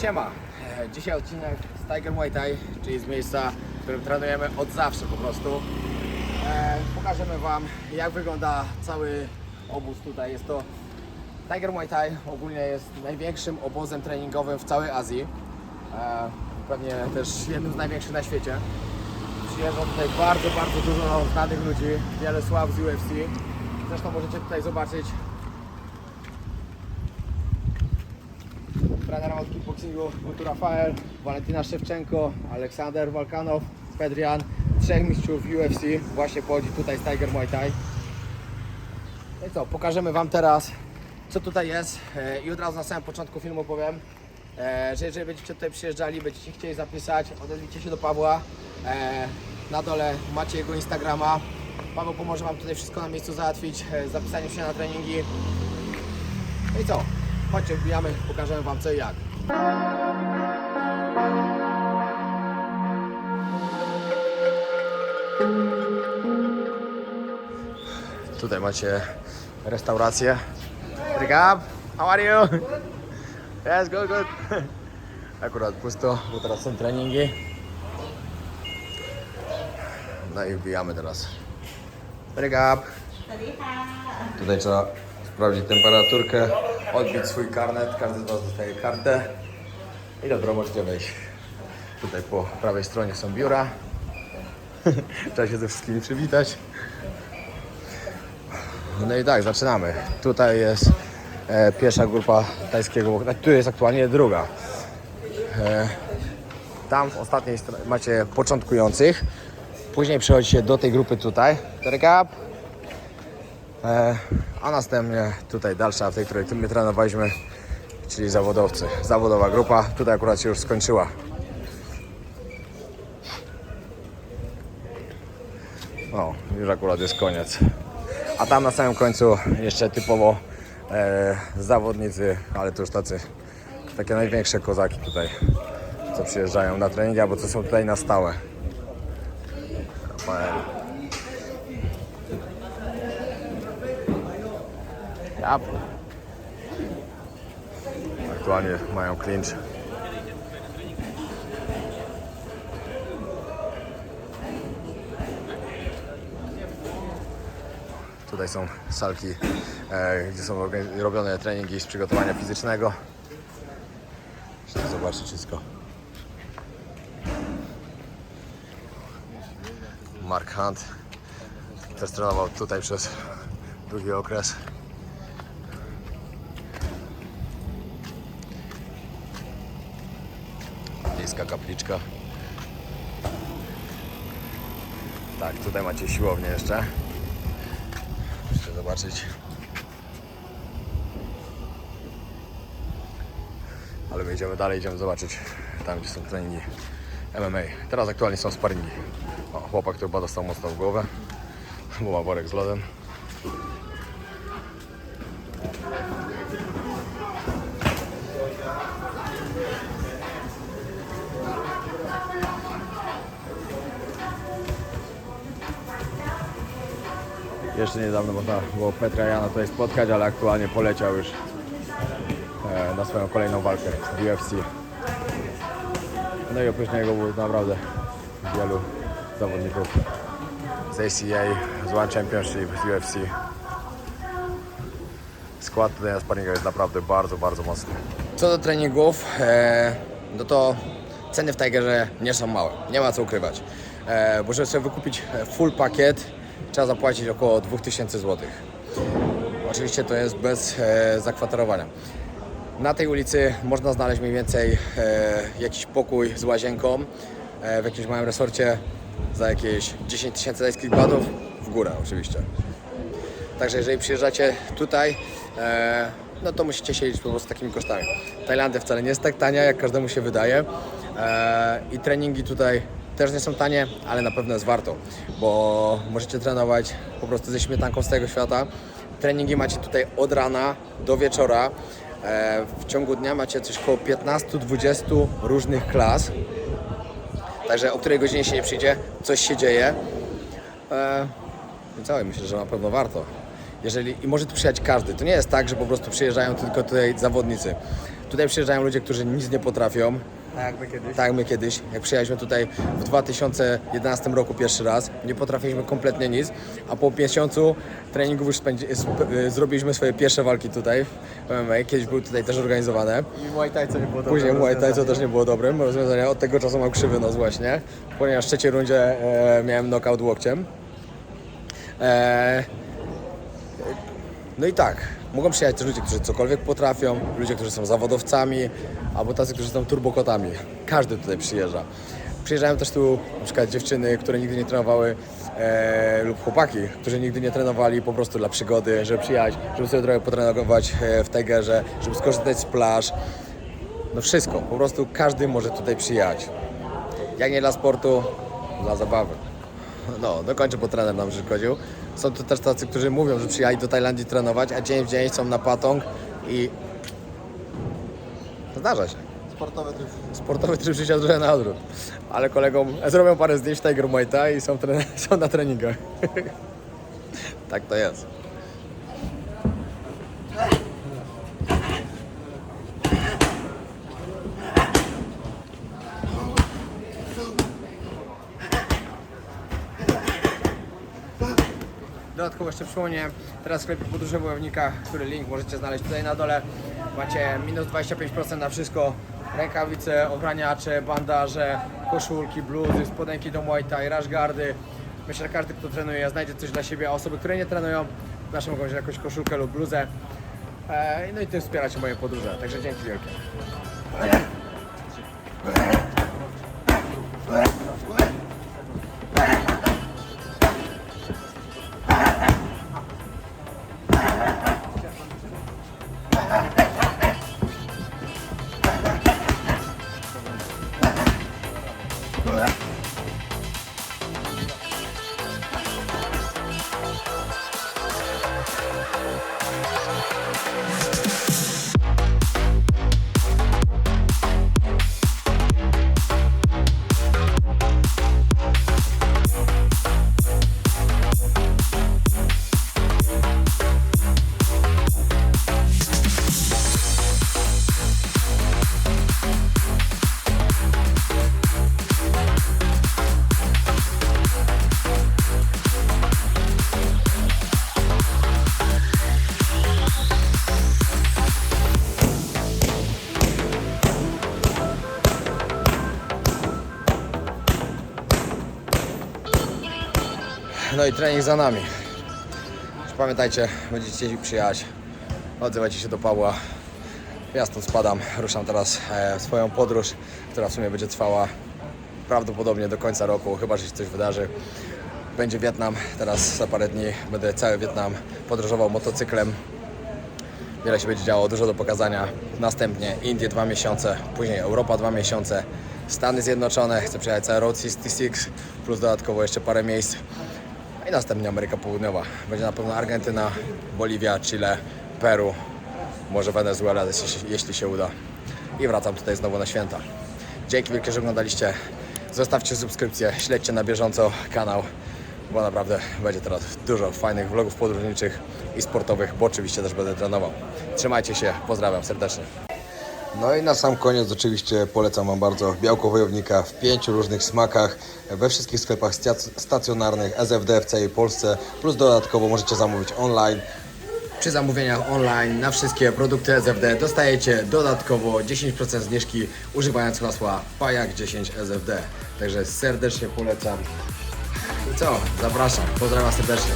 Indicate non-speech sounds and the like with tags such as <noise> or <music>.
siema. E, Dzisiaj odcinek z Tiger Muay Thai, czyli z miejsca, w którym trenujemy od zawsze po prostu. E, pokażemy Wam jak wygląda cały obóz tutaj. Jest to Tiger Muay Thai ogólnie jest największym obozem treningowym w całej Azji. E, pewnie też jednym z największych na świecie. Przyjeżdża tutaj bardzo, bardzo dużo znanych ludzi, wiele sław z UFC. Zresztą możecie tutaj zobaczyć trenera od kickboxingu Gutu Rafael, Valentina Szewczenko, Aleksander Walkanow, Pedrian, trzech mistrzów UFC właśnie pochodzi tutaj z Tiger Muay Thai. No i co, pokażemy Wam teraz co tutaj jest e, i od razu na samym początku filmu powiem, e, że jeżeli będziecie tutaj przyjeżdżali, będziecie chcieli zapisać, odezwijcie się do Pawła. E, Na dole macie jego Instagrama. Paweł pomoże Wam tutaj wszystko na miejscu załatwić, e, z zapisaniem się na treningi. No i co? Chodźcie, wbijamy, pokażemy Wam co i jak. Tutaj macie restaurację. Rygab, how are you? Yes, good, good. Akurat pusto, bo teraz są treningi. No i wbijamy teraz. Rygab. Tutaj trzeba sprawdzić temperaturkę, odbić swój karnet. Każdy z Was dostaje kartę. I dobra, możecie wejść. Tutaj po prawej stronie są biura. <laughs> Trzeba się ze wszystkimi przywitać. No i tak, zaczynamy. Tutaj jest e, pierwsza grupa tajskiego, boku- tu jest aktualnie druga. E, tam w ostatniej str- macie początkujących. Później przechodzicie do tej grupy tutaj. Terkap. E, a następnie tutaj dalsza, w tej, której my trenowaliśmy, czyli zawodowcy. Zawodowa grupa. Tutaj akurat się już skończyła. O, już akurat jest koniec. A tam na samym końcu jeszcze typowo e, zawodnicy, ale to już tacy takie największe kozaki tutaj, co przyjeżdżają na treningi, albo co są tutaj na stałe. Rafael. Yep. Aktualnie mają clinch. Tutaj są salki, e, gdzie są robione treningi z przygotowania fizycznego. Chcę zobaczyć wszystko. Mark Hunt też trenował tutaj przez długi okres. Miejska kapliczka. Tak, tutaj macie siłownię jeszcze. Możecie zobaczyć. Ale my idziemy dalej, idziemy zobaczyć tam, gdzie są treningi MMA. Teraz aktualnie są sparingi. O, chłopak tu chyba dostał mocno w głowę, bo ma worek z lodem. Jeszcze niedawno można było Petra Jana tutaj spotkać, ale aktualnie poleciał już e, na swoją kolejną walkę w UFC. No i oprócz niego było naprawdę wielu zawodników z ACA, z One Championship, z UFC. Skład tutaj na sparingach jest naprawdę bardzo, bardzo mocny. Co do treningów, e, no to ceny w Tigerze nie są małe, nie ma co ukrywać. E, bo żeby sobie wykupić full pakiet, trzeba zapłacić około 2000 zł. Oczywiście to jest bez e, zakwaterowania. Na tej ulicy można znaleźć mniej więcej e, jakiś pokój z łazienką e, w jakimś małym resorcie za jakieś 10 tysięcy tajskich batów w górę oczywiście. Także jeżeli przyjeżdżacie tutaj, e, no to musicie się po prostu z takimi kosztami. Tajlandia wcale nie jest tak tania, jak każdemu się wydaje. E, I treningi tutaj też nie są tanie, ale na pewno jest warto, bo możecie trenować po prostu ze śmietanką z tego świata. Treningi macie tutaj od rana do wieczora. E, w ciągu dnia macie coś około 15-20 różnych klas. Także o której godzinie się nie przyjdzie, coś się dzieje. E, co, i myślę, że na pewno warto. Jeżeli, I może tu przyjechać każdy. To nie jest tak, że po prostu przyjeżdżają tylko tutaj zawodnicy. Tutaj przyjeżdżają ludzie, którzy nic nie potrafią, Tak jakby kiedyś. tak jak my kiedyś, jak przyjechaliśmy tutaj w 2011 roku pierwszy raz, nie potrafiliśmy kompletnie nic, a po miesiącu treningów już spędzi, sp- y, zrobiliśmy swoje pierwsze walki tutaj w MMA, kiedyś były tutaj też organizowane. I Muay Thai co nie było dobre Później Muay Thai, co też nie było dobrym rozwiązaniem. Od tego czasu mam krzywy nos właśnie, ponieważ w trzeciej rundzie e, miałem knockout łokciem. E, no i tak, mogą przyjechać też ludzie, którzy cokolwiek potrafią, ludzie, którzy są zawodowcami, albo tacy, którzy są turbokotami. Każdy tutaj przyjeżdża. Przyjeżdżają też tu na przykład dziewczyny, które nigdy nie trenowały e, lub chłopaki, którzy nigdy nie trenowali po prostu dla przygody, żeby przyjechać, żeby sobie trochę potrenować e, w Tigerze, żeby skorzystać z plaż. No wszystko, po prostu każdy może tutaj przyjechać. Jak nie dla sportu, dla zabawy. No, dokończę, bo trener nam przeszkodził. Są tu też tacy, którzy mówią, że przyjechali do Tajlandii trenować, a dzień w dzień są na patong i zdarza się. Sportowe tryb. Sportowy tryb życia trochę na odwrót. Ale kolegom zrobią parę zdjęć w Tiger Muay Thai i są, tre- <laughs> są na treningach. tak to jest. Dodatkowo jeszcze przypomnę, teraz w sklepie podróży wojownika, który link możecie znaleźć tutaj na dole. Macie minus 25% na wszystko. Rękawice, ochraniacze, bandaże, koszulki, bluzy, spodenki do Muay Thai, rashguardy. Myślę, że każdy, kto trenuje, znajdzie coś dla siebie, a osoby, które nie trenują, zawsze mogą wziąć jakąś koszulkę lub bluzę. E, No i tym wspieracie moje podróże, także dzięki wielkie. No i trening za nami. Pamiętajcie, będziecie przyjechać, odzywajcie się do Pawła. Ja stąd spadam, ruszam teraz e, w swoją podróż, która w sumie będzie trwała prawdopodobnie do końca roku, chyba że się coś wydarzy. Będzie Wietnam, teraz za parę dni będę cały Wietnam podróżował motocyklem. Wiele się będzie działo, dużo do pokazania. Następnie Indie dwa miesiące, później Europa dwa miesiące, Stany Zjednoczone, chcę przyjechać cały Road 66, plus dodatkowo jeszcze parę miejsc. I następnie Ameryka Południowa. Będzie na pewno Argentyna, Boliwia, Chile, Peru, może Wenezuela, jeśli, się uda. I wracam tutaj znowu na święta. Dzięki wielkie, że oglądaliście. Zostawcie subskrypcję, śledźcie na bieżąco kanał, bo naprawdę będzie teraz dużo fajnych vlogów podróżniczych i sportowych, bo oczywiście też będę trenował. Trzymajcie się, pozdrawiam serdecznie. No i na sam koniec oczywiście polecam Wam bardzo białko wojownika w pięciu różnych smakach we wszystkich sklepach stac- stacjonarnych SFD w całej Polsce, plus dodatkowo możecie zamówić online. Przy zamówieniach online na wszystkie produkty SFD dostajecie dodatkowo 10% zniżki używając hasła PAJAK10SFD. Także serdecznie polecam. I co? Zapraszam. Pozdrawiam serdecznie.